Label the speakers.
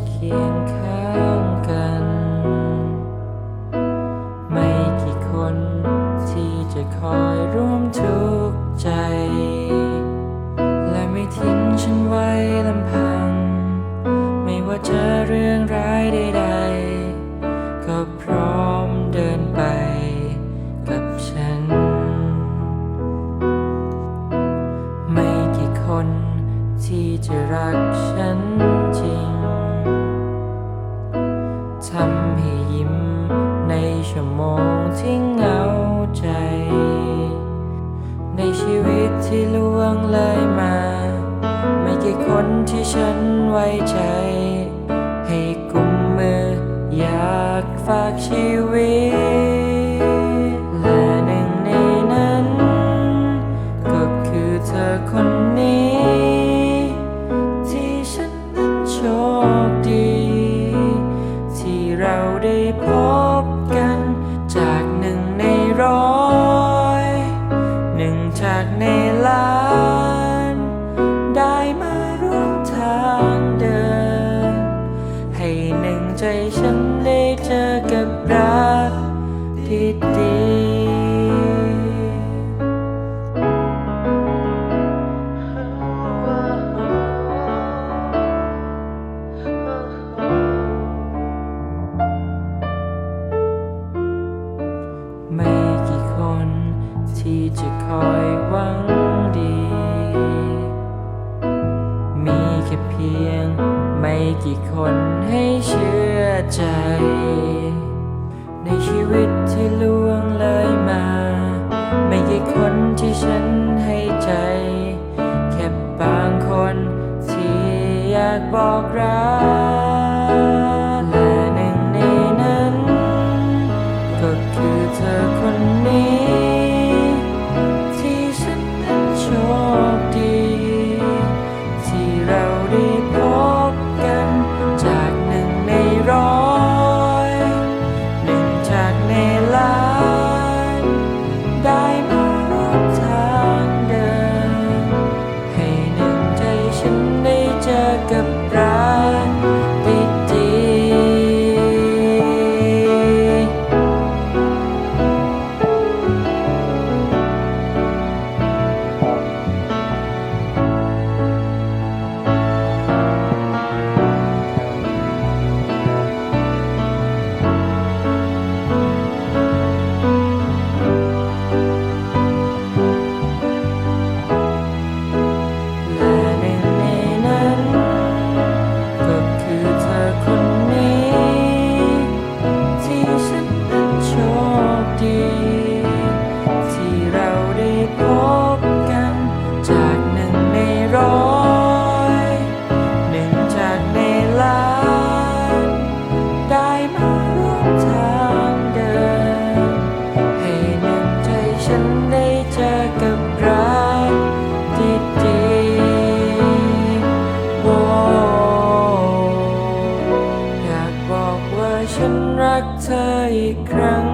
Speaker 1: จะเคียงข้างกัน ไม่กี่คนที่จะคอยร่วมทุกข์ใจ และไม่ทิ้งฉันไว้ลำพัง ไม่ว่าเจอเรื่องร้ายใดๆ ทำให้ยิ้มในชั่วโมงที่เหงาใจ ในชีวิตที่ล่วงเลยมา ไม่กี่คนที่ฉันไว้ใจ ให้กุมมืออยากฝากชีวิต และหนึ่งในนั้น ก็คือเธอคน ที่จะคอยหวังดี มีแค่เพียงไม่กี่คนให้เชื่อใจ ในชีวิตที่ล่วงเลยมา ไม่กี่คนที่ฉันให้ใจ แค่บางคนที่อยากบอกรัก เธออีกครั้ง